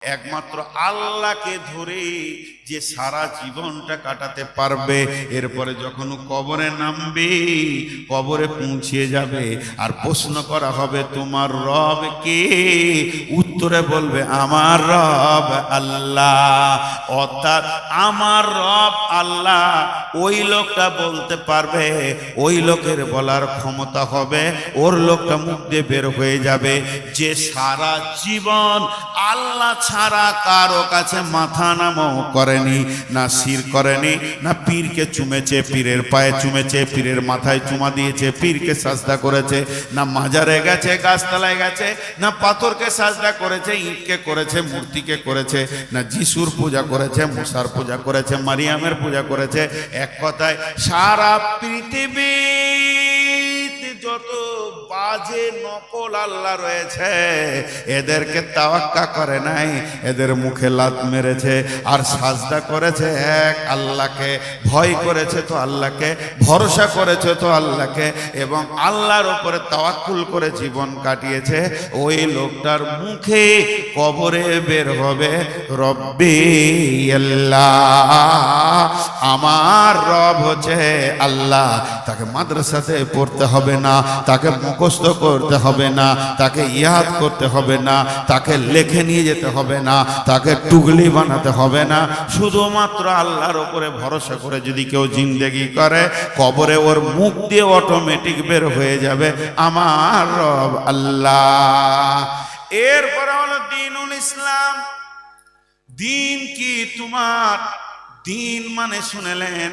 একমাত্র আল্লাহকে ধরে যে সারা জীবনটা কাটাতে পারবে। এরপরে যখন কবরে নামবে, কবরে পৌঁছে যাবে। আর প্রশ্ন করা হবে, তোমার রব কে? উত্তরে বলবে, আমার রব আল্লাহ। অর্থাৎ, আমার রব আল্লাহ। ওই লোকটা বলতে পারবে, ওই লোকের বলার ক্ষমতা হবে, ওর লোকটা মুখ দিয়ে বের হয়ে যাবে। যে সারা জীবন আল্লাহ ছাড়া কারও কাছে মাথা নামও করেনি, না শির করেনি, না পীরকে চুমেছে, পীরের পায়ে চুমেছে, পীরের মাথায় চুমা দিয়েছে, পীরকে সাজদা করেছে, না মাজারে গেছে, গাছতলায় গেছে, না পাথরকে সাজদা করেছে, ইটকে করেছে, মূর্তিকে করেছে, না যিশুর পূজা করেছে, মুসার পূজা করেছে, মারিয়ামের পূজা করেছে এক কথায় সারা পৃথিবীতে যত বাজে নকল আল্লাহ রয়েছে। এদেরকে তাওয়াক্কা করে নাই, এদের মুখে লাত মেরেছে আর সাজদা করেছে এক আল্লাহকে, ভয় করেছে তো আল্লাহকে, ভরসা করেছে তো আল্লাহকে এবং আল্লাহর উপরে তাওয়াক্কুল করে জীবন কাটিয়েছে। ওই লোকটার মুখে কবরে বের হবে, রব্বি আল্লাহ, আমার রব হচ্ছে আল্লাহ। তাকে মাদ্রাসাতে পড়তে হবে না, তাকে মুখস্থ করতে হবে না, তাকে ইয়াদ করতে হবে না, তাকে লেখে নিয়ে যেতে হবে না, তাকে টুগলি বানাতে হবে না। শুধুমাত্র আল্লাহর ওপরে ভরসা করে যদি কেউ জিন্দেগি করে, কবরে ওর মুখ দিয়ে অটোমেটিক বের হয়ে যাবে, আমার রব আল্লাহ। এরপরে হলো দিনুল ইসলাম। দিন কি তোমার? দিন মানে শুনেলেন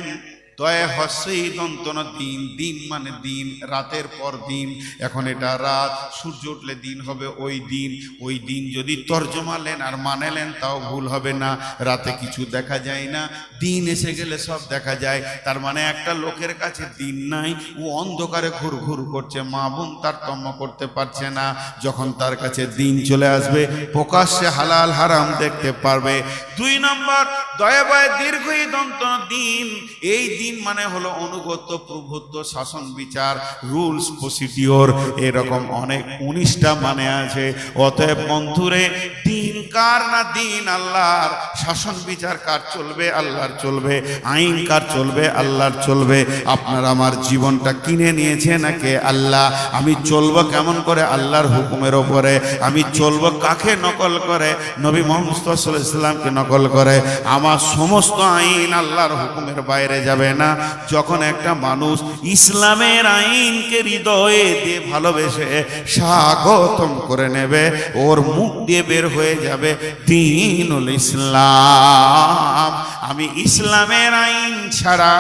দয়া হস্যই দন্তন দিন দিন মানে দিন, রাতের পর দিন, এখন এটা রাত, সূর্য উঠলে দিন হবে ওই দিন ওই দিন যদি তর্জমালেন আর মানেলেন তাও ভুল হবে না, রাতে কিছু দেখা যায় না, দিন এসে গেলে সব দেখা যায়, তার মানে একটা লোকের কাছে দিন নাই, ও অন্ধকারে ঘুর ঘুর করছে, মা বোন তারতম্য করতে পারছে না, যখন তার কাছে দিন চলে আসবে, প্রকাশ্যে হালাল হারাম দেখতে পারবে। দুই নম্বর দয়াবয় দীর্ঘই দন্ত দিন, এই দিন মানে হলো অনুগত প্রভুত্ব, শাসন, বিচার, রুলস, প্রসিডিওর, এরকম অনেক উনিশটা মানে আছে। অতএব বন্ধুরে, দিন কার না দিন আল্লাহর শাসন, বিচার কার চলবে? আল্লাহর চলবে। আইন কার চলবে? আল্লাহর চলবে। আপনার আমার জীবনটা কিনে নিয়েছে নাকি আল্লাহ? আমি চলবো কেমন করে আল্লাহর হুকুমের ওপরে? আমি চলবো কাকে নকল করে? নবী মোহাম্মদ সাল্লামকে নকল করে। আমার সমস্ত আইন আল্লাহর হুকুমের বাইরে যাবে না, যখন একটা মানুষ ইসলামের আইনকে হৃদয়ে দিয়ে ভালোবেসে স্বাগতম করে নেবে, ওর মুখ দিয়ে বের হয়ে যাবে, দিনুল ইসলাম, আমি ইসলামের আইন ছাড়া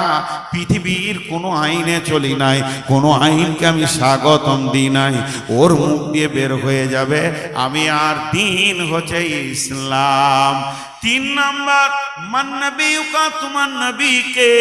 পৃথিবীর কোনো আইনে চলি নাই, কোনো আইনকে আমি স্বাগতম দিই নাই। ওর মুখ দিয়ে বের হয়ে যাবে, আমি আর দিন হচ্ছে ইসলাম। তিন নাম্বার, মান নবীকা তোমার নবীকে।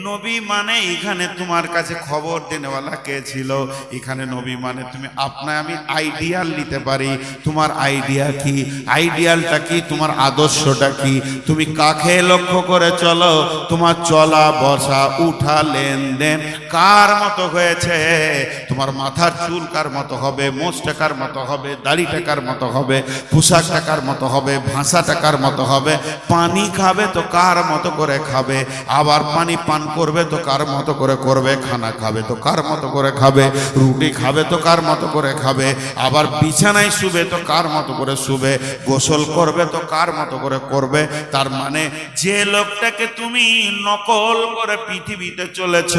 নবী মানে এখানে তোমার কাছে খবর দেনেওয়ালা কে ছিল? এখানে নবী মানে তুমি আপনায় আমি আইডিয়াল নিতে পারি। তোমার আইডিয়া কি? আইডিয়ালটা কি? তোমার আদর্শটা কি? তুমি কাকে লক্ষ্য করে চলো? তোমার চলা, বসা, উঠা, লেনদেন কার মতো হয়েছে? তোমার মাথার চুল কার মতো হবে? মোষ টাকার মতো হবে? দাড়ি টাকার মতো হবে? পোশাকটা টাকার মতো হবে? ভাষা কার মতো হবে? পানি খাবে তো কার মতো করে খাবে? আবার পানি পান করবে তো কার মতো করে করবে? খানা খাবে তো কার মতো করে খাবে? রুটি খাবে তো কার মতো করে খাবে? আবার বিছানায় শুবে তো কার মতো করে শুবে? গোসল করবে তো কার মতো করে করবে? তার মানে যে লোকটাকে তুমি নকল করে পৃথিবীতে চলেছ,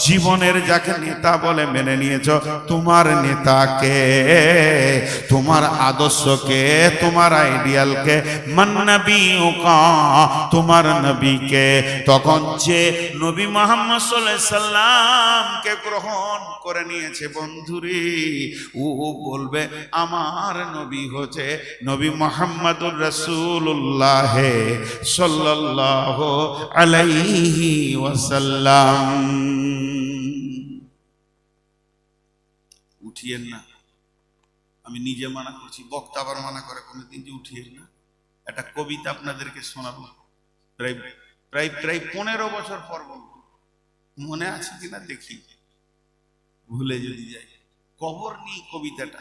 জীবনের যাকে নেতা বলে মেনে নিয়েছ, তোমার নেতাকে, তোমার আদর্শকে, তোমার আইডিয়ালকে মান্নবী তোমার নবীকে। তখন যে নবী মোহাম্মদ সাল্লামকে গ্রহণ করে নিয়েছে, বন্ধুরে, ও বলবে, আমার নবী হচ্ছে নবী মোহাম্মদুর রসুল্লাহ সাল্লাহ আলাইহি ওয়াসাল্লাম। উঠিয়েন না। আমি নিজে মানা করছি, বক্তা আবার মানা করে, কোনোদিন যে উঠিয়েন না। একটা কবিতা আপনাদেরকে শোনাবো। প্রায় প্রায় প্রায় পনেরো বছর পর মনে আছে কিনা দেখি। ভুলে যদি যাই। কবর নিয়ে কবিতাটা।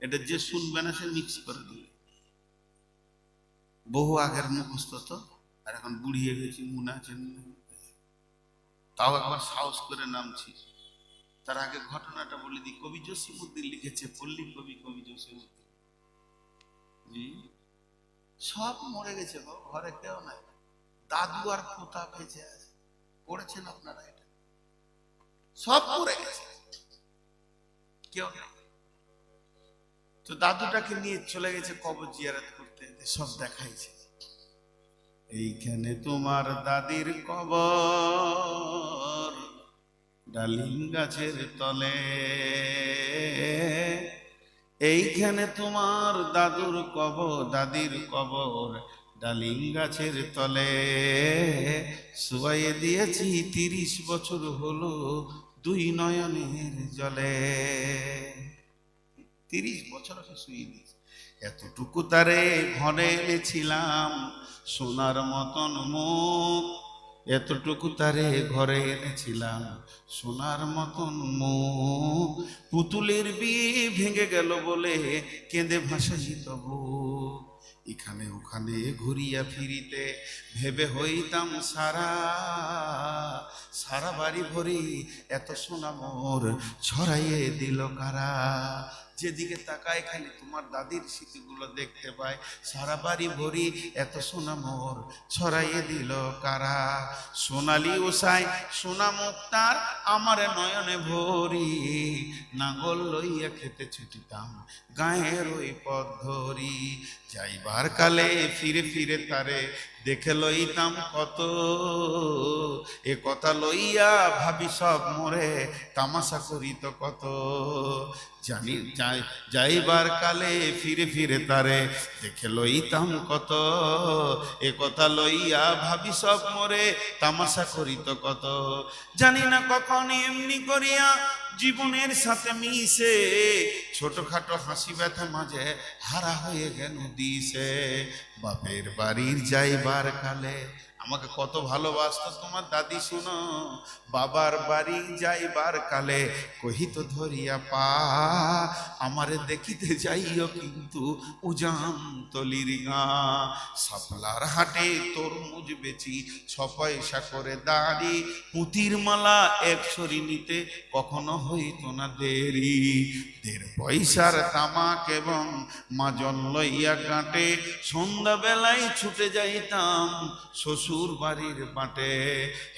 এটা যে শুনবে না সে মিক্স করে দিবে। বহু আগের মুখস্থ তো, আর এখন বুড়িয়ে গেছি, মনে আছে তাও একবার সাহস করে নামছি। তার আগে ঘটনাটা বলে দিই। কবি জসিমুদ্দিন লিখেছে, পল্লী কবি কবি জসিমুদ্দিন সব মরে গেছে গো, ঘরে কেউ নাই। দাদু আর পোতা বেঁচে আছে। পড়েছেন আপনারা এটা? সব মরে গেছে। কেউ তো দাদুটাকে নিয়ে চলে গেছে কবর জিয়ারত করতে সব দেখাইছে। এইখানে তোমার দাদির কবর ডালিম গাছের তলে। এইখানে তোমার দাদুর কবর, দাদির কবর, ডালিম গাছের তলে। শুয়াইয়ে দিয়েছি তিরিশ বছর হলো দুই নয়নের জলে। তিরিশ বছর সে শুয়ে দিয়েছে। এতটুকু তারে ঘরে এনেছিলাম, সোনার মতন মুখ। এতটুকু তারে ঘরে এনেছিলাম। সোনার মতন মো পুতুলের বিয়ে ভেঙে গেল বলে কেঁদে ভাসাই তবু। এখানে ওখানে ঘুরিয়া ফিরিতে ভেবে হইতাম সারা। সারা বাড়ি ভরি এত সোনা মোর ছড়াইয়ে দিল কারা। যেদিকে তাকায় খালি তোমার দাদির স্মৃতিগুলো দেখতে পায়। সারা বাড়ি ভরি এত সোনা মোর ছড়াইয়ে দিল কারা? সোনালি ওসাই সোনা মুক্তার আমার নয়নে ভরি। নাঙ্গল লইয়া খেতে ছুটিতাম গায়ের ওই পথ ধরি। যাইবার কালে ফিরে ফিরে তারে দেখে লইতাম কত। এ কথা লইয়া ভাবি সব মরে, তামাশা করিত কত। জানি, যাই, যাইবার কালে ফিরে ফিরে তারে দেখে লইতাম কত। এ কথা লইয়া ভাবি সব মরে, তামাশা করিত কত। জানি না কখন এমনি করিয়া জীবনের সাথে মিশে, ছোটখাটো হাসি ব্যথা মাঝে হারা হয়ে গেল দিছে? বাপের বাড়ির যাইবার কালে আমাকে কত ভালোবাসত তোমার দাদি, শুনো। বাবার বাড়ি যাইবার কালে কহিত, ধরিয়া পা, আমারে দেখিতে যাইও কিন্তু উজাম তলির গা। সাপলার হাটে তরমুজ বেচি, ছ পয়সা করে দাঁড়ি। পুতির মালা এক সরি নিতে কখনো হইত না দেরি। দেড় পয়সার তামাক এবং মাজন লইয়া কাটে সন্ধ্যাবেলায় ছুটে যাইতাম শ্বশুর বাড়ির বাটে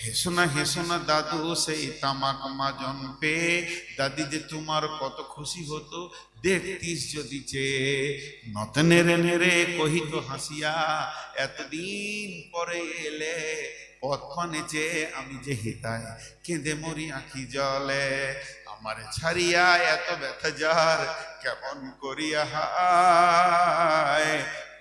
হেসনা হেসনা, দাদু, সেই তামাক মাজন পেয়ে, দাদি যে তোমার কত খুশি হতো, দেখতিস যদি চেয়ে। নত নেড়ে নেড়ে কহিত হাসিয়া, এতদিন পরে এলে পথ যে আমি যে হেতায় কেঁদে মরি আঁখি জলে। আমার ছাড়িয়া এত ব্যথা যার, কেমন করিয়া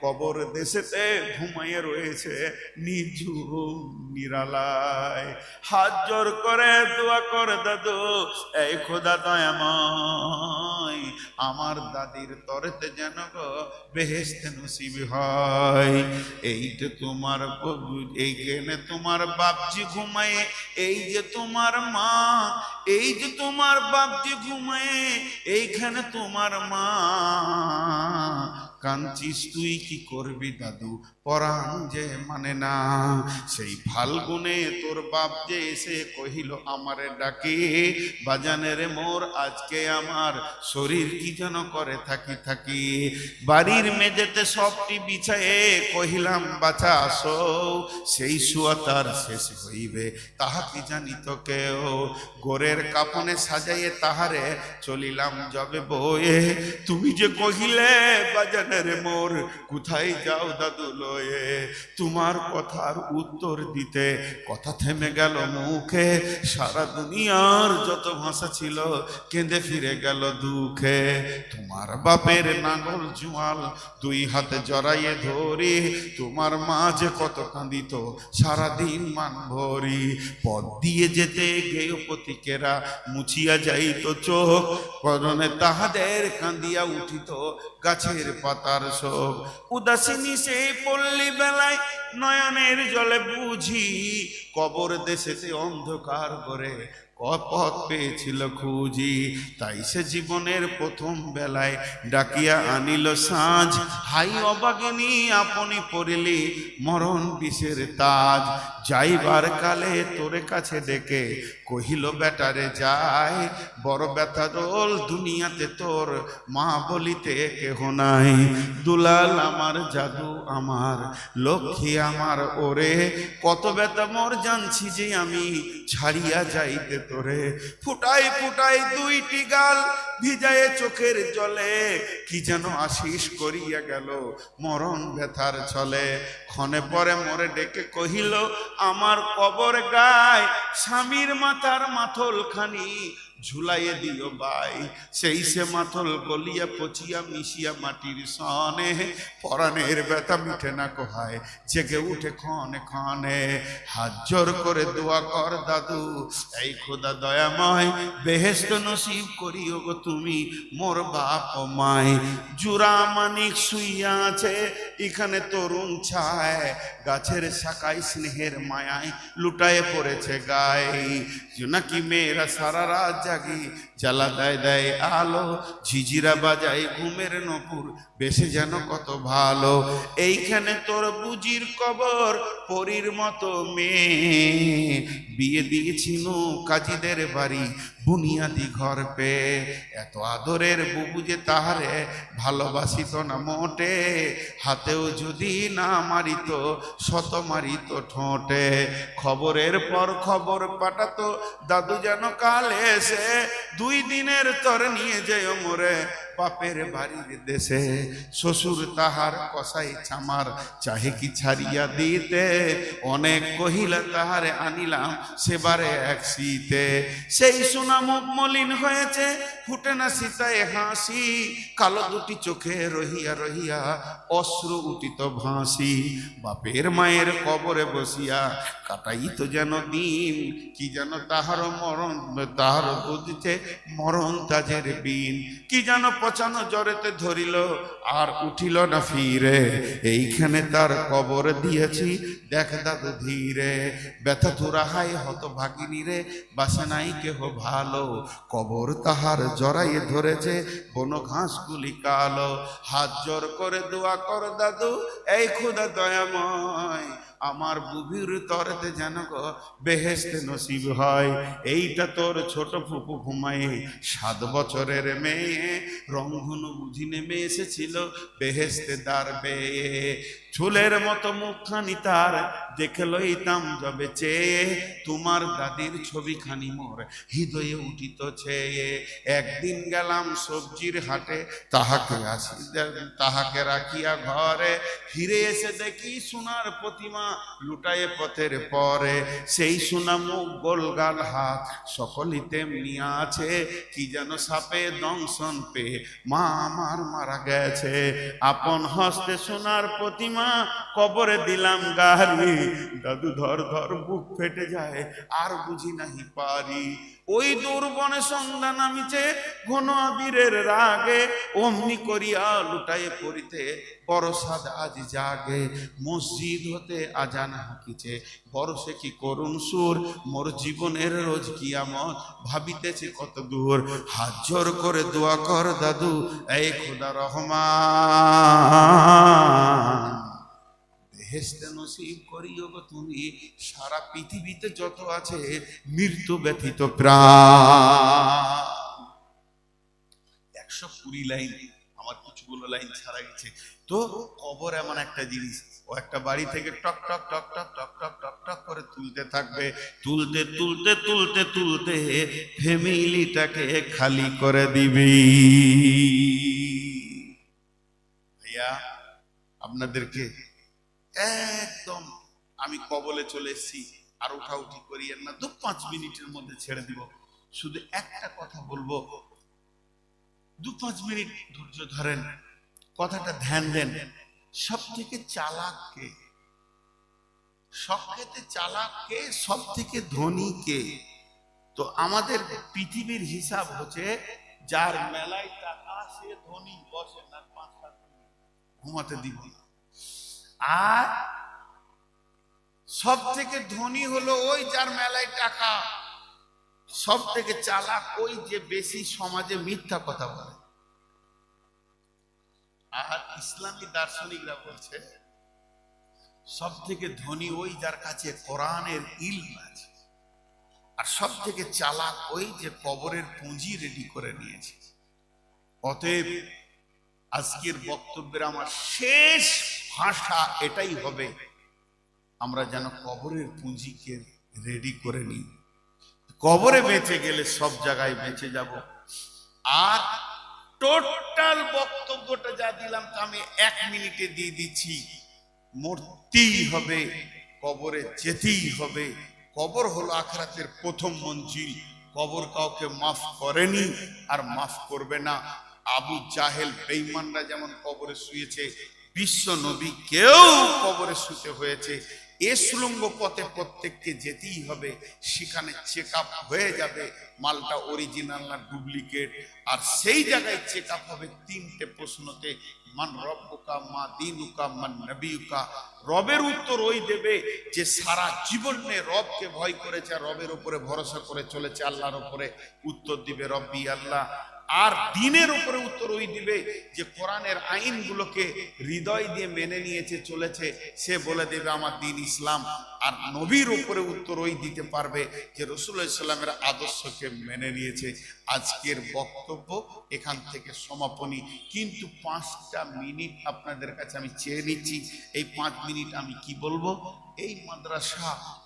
কবর দেশেতে ঘুমাইয়ে রয়েছে, নিঝুম, নিরালায়। হাত জোর করে দোয়া করে দাদু, এই খোদা দয়াময়, আমার দাদির তরেতে যেন গো বেহেস্তে নসিব হয়। এইটা তোমার প্রভু- এইখানে তোমার বাপজি ঘুমায়, এই যে তোমার মা, এই যে তোমার বাপজি ঘুমায়, এইখানে তোমার মা। কাঞ্চিস তুই কি করবি দাদু? পরাণ যে মানে না। সেই ফাল্গুনে তোর বাপ যে এসে কহিল, আমারে ডাকে বাজানের মোর, আজকে আমার শরীর কি যেন করে? থাকি থাকি। বাড়ির মেঝেতে সবটি বিছায়ে কহিলাম, বাছা, আসো, সেই শুয়া তার শেষ হইবে। তাহা কি জানি তো কেউ? গোরের কাপনে সাজাইয়ে তাহারে চলিলাম, যবে বয়ে তুমি যে কহিলে বাজানের মোর, কোথায় যাও দাদু লয়ে? তোমার কথার উত্তর দিতে কথা থেমে গেল মুখে। সারা দুনিয়ার যত ভাষা ছিল, কেঁদে ফিরে গেল দুঃখে। তোমার বাপের নাঙ্গল জুয়াল দুই হাতে জড়াইয়ে ধরি। তোমার মা যে কত কাঁদিত, সারাদিন মান ভরি। পদ দিয়ে যেতে গেয় প্রতীকেরা মুছিয়া যাইত চোখ। করণে তাহাদের কাঁদিয়া উঠিত গাছের পাতার সব উদাসিনী সে পল্লী বেলায় নয়নের জলে বুঝি কবর দেশেতে অন্ধকার করে পথ পেয়েছিল খুঁজি। তাই সে জীবনের প্রথম বেলায় ডাকিয়া আনিল সাঁঝ। হাই অবাগিনী আপনি পড়িলি মরণ বিষের তাজ। যাইবার কালে তোরে কাছে ডেকে কহিল বেটারে যায় বড় ব্যথা দোল দুনিয়াতে তোর, মা বলিতে কেহ নাই। দুলাল আমার, জাদু আমার, লক্ষ্মী আমার, ওরে, কত ব্যথা মোর জানছি যে আমি ছাড়িয়া যাইতে তোরে। ফুটাই ফুটাই দুইটি গাল ভিজায়ে চোখের জলে। কি যেন আশিস করিয়া গেল মরণ ব্যথার চলে ক্ষণে পরে মরে ডেকে কহিল, আমার কবর গায় স্বামীর মাথার মাথল খানি ঝুলাইয়ে দিও বাই সেই সে মাথল গলিয়া পচিয়া মিশিয়া মাটির সনে। পরাণের ব্যথা মিঠে না কোহায়, জেগে উঠে ক্ষণে ক্ষণে। হাত জোর করে দোয়া কর দাদু, এই খোদা দয়াময় বেহেস্ত নসিব করিও গো তুমি মোর বাপ মায়। জুরা মানিক শুইয়া আছে, এখানে তরুণ ছায়। গাছের শাখায় স্নেহের মায়ায় লুটায়ে পড়েছে গায়ে নাকি মেয়েরা সারা রাত aquí জ্বালা দেয় আলো, ঝিঝিরা বাজায় ঘুমের নপুর, বেশি যেন কত ভালো। এইখানে তোর বুজির কবর, পরীর মতো মেয়ে। বিয়ে দিয়েছিল কাজীদের বাড়ি, বুনিয়াদি ঘর পেয়ে। এত আদরের বুবু যে তাহারে ভালোবাসিত না মোটে। হাতেও যদি না মারিত, শত মারিত ঠোঁটে। খবরের পর খবর পাঠাতো, দাদু যেন কাল এসে। দুই দিনের তর নিয়ে যেও মোরে বাপের বাড়ির দেশে। শ্বশুর তাহার কসাই চামার চাহে কি ছাড়িয়া দিতে? অনেক কহিলা, তাহারে আনিলাম সেবারে এক শীতে। সেই সোনা মুখ মলিন হয়েছে ফুটে না সীতায় হাসি, কালো দুটি চোখে রহিয়া রহিয়া অশ্রু উঠিত ভাসি। বাপের মায়ের কবরে বসিয়া কাটাই তো যেন দিন, কি যেন তাহার মরণ, তাহার বুঝছে মরণ তাজের বিন। কি যেন পচানো জ্বরেতে ধরিল, আর উঠিল না ফিরে। এইখানে তার কবর দিয়েছি, দেখ দাদু ধীরে। ব্যথা তোরা হাই হত ভাগিনী রে, বাসে নাই কেহ ভালো, কবর তাহার জড়াইয়ে ধরেছে বন ঘাসগুলি কালো। হাত জোর করে দোয়া কর, দাদু, এই খুদা দয়াময়। আমার বুবির তরতে যেন গো বেহেস্তে নসিব হয়। এইটা তোর ছোট ফুপু ঘুমায়, সাত বছরের মেয়ে। রংধনু বুঝি নেমে এসেছিল বেহেস্তে দার বেয়ে। চুলের মতো মুখখানি তার, দেখে লইতাম যবে চেয়ে। তোমার দাদির ছবিখানি মোর হৃদয়ে উঠিত ছেয়ে। একদিন গেলাম সবজির হাটে, তাহাকে আসি তাহাকে রাখিয়া ঘরে। ফিরে এসে দেখি সোনার প্রতিমা লুটায়ে পথের পরে। সেই সোনা মুখ গোলগাল হাত সকলই তেমনি আছে। কি যেন সাপে দংশন পেয়ে মা আমার মারা গেছে। আপন হস্তে সোনার প্রতিমা কবরে দিলাম গাড়ি। দাদু ধর ধর বুক ফেটে যায়, আর বুঝি নাহি পারি। ওই দুর্বনে সন্ধান নামিছে ঘন আবিরের রাগে, অমনি করিয়া লুটায়ে পড়িতে বরসাদ আজ জাগে। মসজিদ হতে আজান হাকিছে বরসে কি করুণ সুর? মোর জীবনের রোজ কি কিয়ামত, ভাবিতেছে কত দূর। হাত জোর করে দোয়া কর দাদু, এই খোদা রহমান। বেহেস্তে নসিব করিও গো তুমি। সারা পৃথিবীতে যত আছে মৃত্যু ব্যথিত প্রাণ। একশো কুড়ি লাইন, আমার কিছুগুলো লাইন ছাড়া গেছে। তো কবর এমন একটা জিনিস, ও একটা বাড়ি থেকে টক টক টক টক টক টক টক টক করে তুলতে থাকবে। তুলতে তুলতে তুলতে তুলতে ফ্যামিলিটাকে খালি করে দিবি। ভাইয়া, আপনাদেরকে একদম। আমি কবলে চলে এসেছি, আর উঠাউঠি করিয়েন না দু পাঁচ মিনিটের মধ্যে ছেড়ে দিব। শুধু একটা কথা বলব। দু পাঁচ মিনিট ধৈর্য ধরেন, কথাটা ধ্যান দেন। সব থেকে চালাক কে? সব থেকে চালাক কে? সব থেকে ধনী কে? তো আমাদের পৃথিবীর হিসাব হচ্ছে, যার মেলায় টাকা সে ধনী, বসে না পাঁচ সাত ঘুমাতে দিব না। আর সব থেকে ধনী হলো ওই যার মেলায় টাকা। সব থেকে চালাক ওই যে বেশি সমাজে মিথ্যা কথা বলে। আর ইসলামী দার্শনিকরা বলছে সব থেকে ধনী ওই যার কাছে কোরআনের ইলম আছে। আর সব থেকে চালাক ওই যে কবরের পুঁজি রেডি করে নিয়েছে। অতএব আজকের বক্তব্যের আমার শেষ ভাষা এটাই হবে। আমরা যেন কবরের পুঁজিকে রেডি করে নিই। কবরে বেঁচে গেলে সব জায়গায় বেঁচে যাব। আর টোটাল বক্তব্যটা যা দিলাম তা আমি এক মিনিটে দিয়ে দিচ্ছি। মরতেই হবে, কবরে যেতেই হবে। কবর হলো আখরাতের প্রথম মঞ্জিল। কবর কাউকে মাফ করেনি আর মাফ করবে না। আবু জাহেল বেঈমানরা যেমন কবরে শুয়েছে বিশ্ব নবী কেউ কবরে শুতে হয়েছে। এ সুলঙ্গ পথে প্রত্যেককে যেতেই হবে, সেখানে চেক হয়ে যাবে, মালটা অরিজিনাল না ডুপ্লিকেট আর সেই জায়গায় চেক আপ হবে তিনটে প্রশ্নতে, মান রব্বুকা, মা দিন দিনুকা, মান নবিউকা রবের উত্তর ওই দেবে যে সারা জীবনে রবকে ভয় করেছে রবের উপরে ভরসা করে চলেছে আল্লাহর উপরে। উত্তর দিবে রব্বি আল্লাহ আর দিনের উপরে উত্তর ওই দিবে যে কোরআনের আইনগুলোকে হৃদয় দিয়ে মেনে নিয়েছে, চলেছে। সে বলে দেবে, আমার দিন ইসলাম। আর নবীর উপরে উত্তর ওই দিতে পারবে যে রসুল্লাহ ইসলামের আদর্শকে মেনে নিয়েছে। আজকের বক্তব্য এখান থেকে সমাপনী। কিন্তু পাঁচটা মিনিট আপনাদের কাছে আমি চেয়ে নিচ্ছি। এই পাঁচ মিনিট আমি কি বলব? এই মাদ্রাসা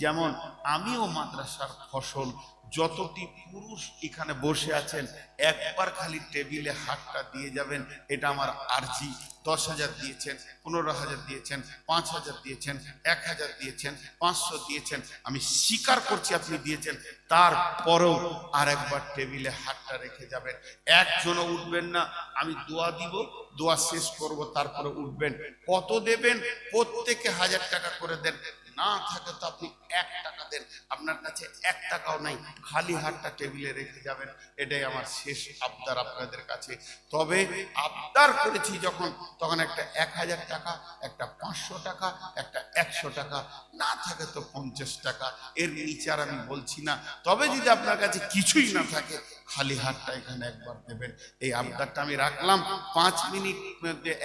যেমন আমিও মাদ্রাসার ফসল, যতটি পুরুষ এখানে বসে আছেন, একবার খালি টেবিলে হাতটা দিয়ে যাবেন, এটা আমার আর্জি। দশ হাজার দিয়েছেন, পনেরো হাজার দিয়েছেন, পাঁচ হাজার দিয়েছেন, এক হাজার দিয়েছেন, পাঁচশো দিয়েছেন। আমি স্বীকার করছি আপনি দিয়েছেন, তারপরেও আর একবার টেবিলে হাতটা রেখে যাবেন। একজনও উঠবেন না, আমি দোয়া দিব, দোয়া শেষ করব, তারপরে উঠবেন। কত দেবেন? প্রত্যেকে হাজার টাকা করে দেন। না থাকে তো আপনি এক টাকা দেন। আপনার কাছে এক টাকাও নাই, খালি হাতটা টেবিলে রেখে যাবেন। এটাই আমার শেষ আবদার আপনাদের কাছে। তবে আবদার করেছি যখন, তখন একটা এক হাজার টাকা, একটা পাঁচশো টাকা, একটা একশো টাকা, না থাকে তো পঞ্চাশ টাকা। এর নিচে আর আমি বলছি না। তবে যদি আপনার কাছে কিছুই না থাকে খালি হাতটা এখানে একবার দেবেন। এই আবদারটা আমি রাখলাম। পাঁচ মিনিট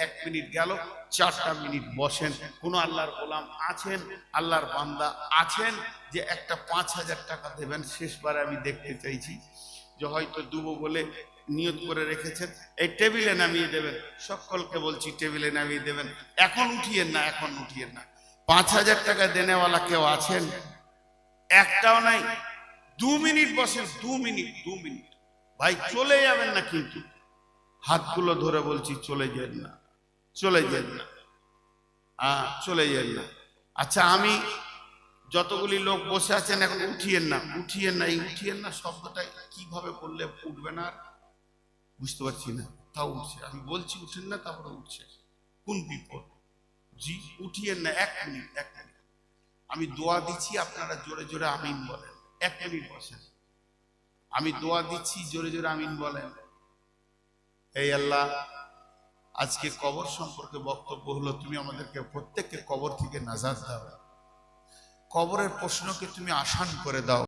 এক মিনিট গেল, চারটা মিনিট বসেন। কোন আল্লাহর গোলাম আছেন, আল্লাহর বান্দা আছেন, যে একটা পাঁচ হাজার টাকা দেবেন, শেষবারে আমি দেখতে চাইছি। যে হয়তো দুবো বলে নিয়ত করে রেখেছেন। এই টেবিলে নামিয়ে দেবেন। সকলকে বলছি, টেবিলে নামিয়ে দেবেন। এখন উঠিয়েন না, এখন উঠিয়েন না। পাঁচ হাজার টাকা দেনেওয়ালা কেউ আছেন? একটাও নাই। দু মিনিট বসেন, দু মিনিট দু মিনিট। ভাই, চলে যাবেন না কিন্তু। হাতগুলো ধরে বলছি, চলে যান না, চলে যান না। হ্যাঁ চলে যান না। আচ্ছা আমি যতগুলি লোক বসে আছেন, এখন উঠিয়েন না উঠিয়েন না, এই উঠিয়েন না শব্দটা কীভাবে বললে উঠবে না? বুঝতে পারছি না, তাও উঠছে। আমি বলছি, উঠেন না, তারপরে উঠছে। কোন বিপদ? জি, উঠিয়েন না, এক মিনিট এক মিনিট। আমি দোয়া দিচ্ছি, আপনারা জোরে জোরে আমিন বলেন। এক মিনিট বসেন। আমি দোয়া দিচ্ছি, জোরে জোরে আমিন বলেন। এই আল্লাহ, আজকে কবর সম্পর্কে বক্তব্য হলো, তুমি আমাদেরকে প্রত্যেককে কবর থেকে নাজাদ দাও। কবরের প্রশ্নকে তুমি আসান করে দাও।